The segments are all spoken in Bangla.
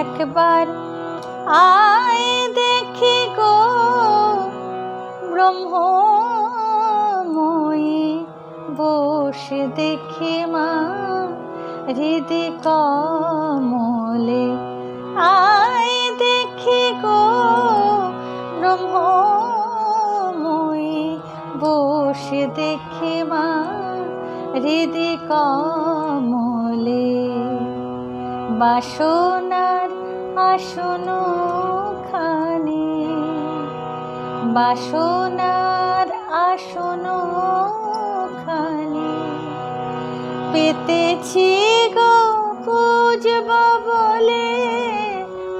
একবার আয় দেখি গো ব্রহ্মময়ী। বসে দেখি মা হৃদি কমলে। আয় দেখি গো ব্রহ্মময়ী। বসে দেখি মা হৃদি কমলে। বাসনার আসন খানি। বাসনার আসন খানি। পেতেছি গো পুজব বলে,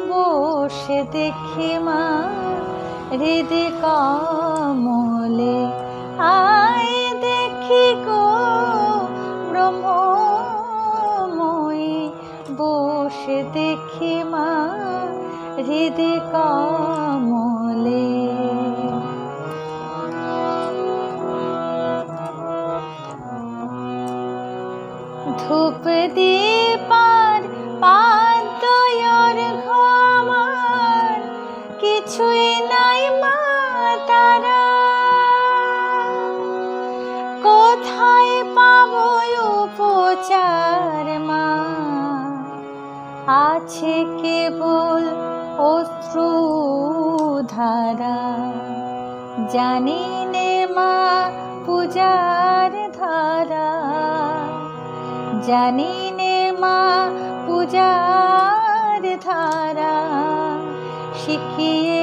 বসে দেখি মা হৃদি কমলে। আয় দেখি গো ব্রহ্মময়ী বসে দেখি মা হৃদি কমলে। ধূপ দীপার পাদয়র ঘমার কিছুই নাই মা তারা। কোথায় পাবো উপচার মা? আছে কেবল অশ্রু ধারা জানি নে মা পূজার ধারা। জানি নে মা পূজার ধারা। শিখিয়ে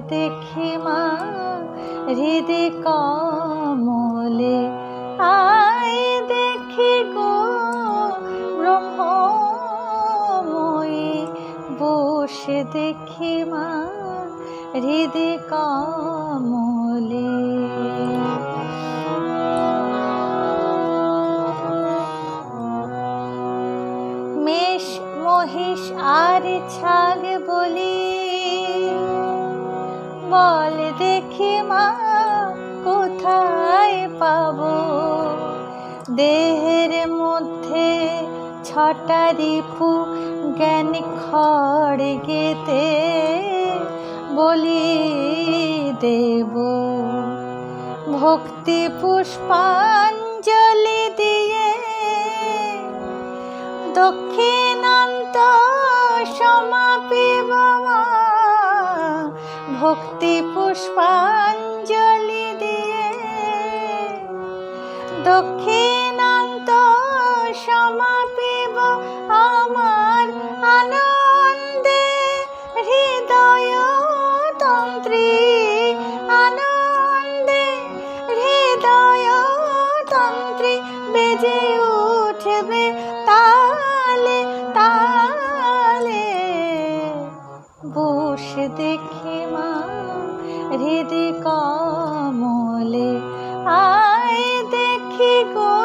দেখি মা, হৃদি কমলে। আয় দেখি গো ব্রহ্মময়ী, বসে দেখি মা, হৃদি কমলে। মেষ মহিষ আর ছাগ বলি বল দেখি মা, কোথায় পাব? দেহের মধ্যে ছটা রিপু জ্ঞান খড় গেতে বলি দেব। ভক্তি পুষ্পাঞ্জলি দিয়ে দক্ষিণান্ত ভক্তি পুষ্পাঞ্জলি দিয়ে দক্ষিণান্ত সমাপিব আমার আনন্দে হৃদয় তন্ত্রী। আনন্দে হৃদয় তন্ত্রী বেজে উঠবে তালে তালে। বসে দেখি হৃদি কমলে, আয় দেখি গো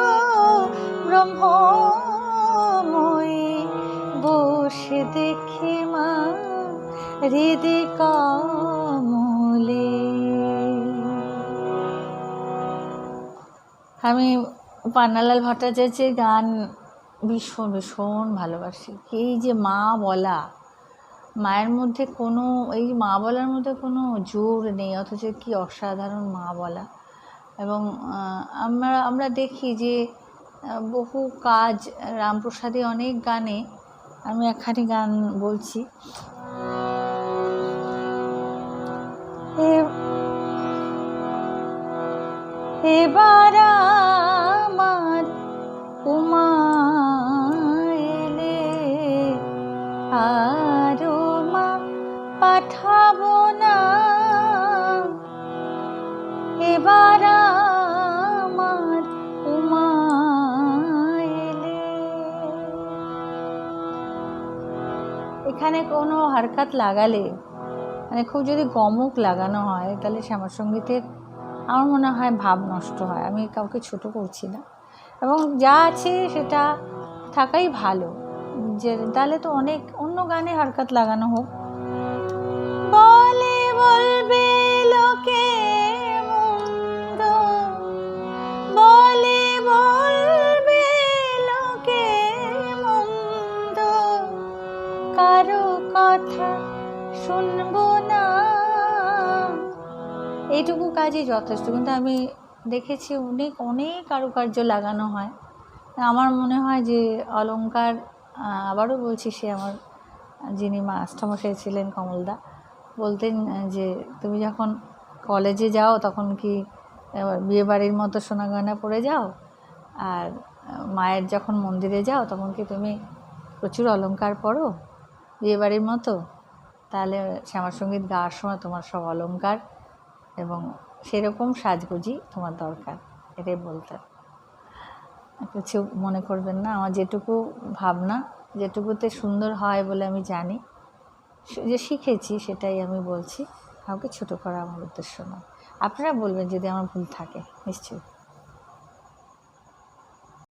ব্রহ্মময়ী। বসে দেখি মা, হৃদি কমলে। আমি পান্নালাল ভট্টাচার্যের গান ভীষণ ভীষণ ভালোবাসি। এই যে মা বলা মায়ের মধ্যে কোনো, এই মা বলার মধ্যে কোনো জোর নেই, অথচ কি অসাধারণ মা বলা। এবং আমরা আমরা দেখি যে বহু কাজ রামপ্রসাদে অনেক গানে, আমি একখানি গান বলছি। এবার এবার আমার এখানে কোনো হারকাত লাগালে মানে খুব যদি গমক লাগানো হয়, তাহলে শ্যামাসঙ্গীতের আমার মনে হয় ভাব নষ্ট হয়। আমি কাউকে ছোট করছি না। এবং যা আছে সেটা থাকাই ভালো। যে তাহলে তো অনেক, অন্য গানে হারকাত লাগানো হোক। বলে বলবে কথা শুনব না। এইটুকু কাজই যথেষ্ট কিন্তু আমি দেখেছি অনেক অনেক কারুকার্য লাগানো হয়। আমার মনে হয় যে অলংকার আহ, আবারও বলছি সে আমার যিনি মাস্টারমশাই ছিলেন কমলদা বলতেন যে তুমি যখন কলেজে যাও তখন কি বিয়ে বাড়ির মতো সোনা গয়না পরে যাও? আর মায়ের যখন মন্দিরে যাও তখন কি তুমি প্রচুর অলংকার পরো? বিয়ে বাড়ির মতো, তাহলে শ্যামার সংগীত গাওয়ার সময় তোমার সব অলঙ্কার এবং সেরকম সাজগুজি তোমার দরকার, এটাই বলতে। কিছু মনে করবেন না, আমার যেটুকু ভাবনা, যেটুকুতে সুন্দর হয় বলে আমি জানি যে শিখেছি সেটাই আমি বলছি, কাউকে ছোটো করা আমার উদ্দেশ্য নয়। আপনারা বলবেন যদি আমার ভুল থাকে, নিশ্চয়ই।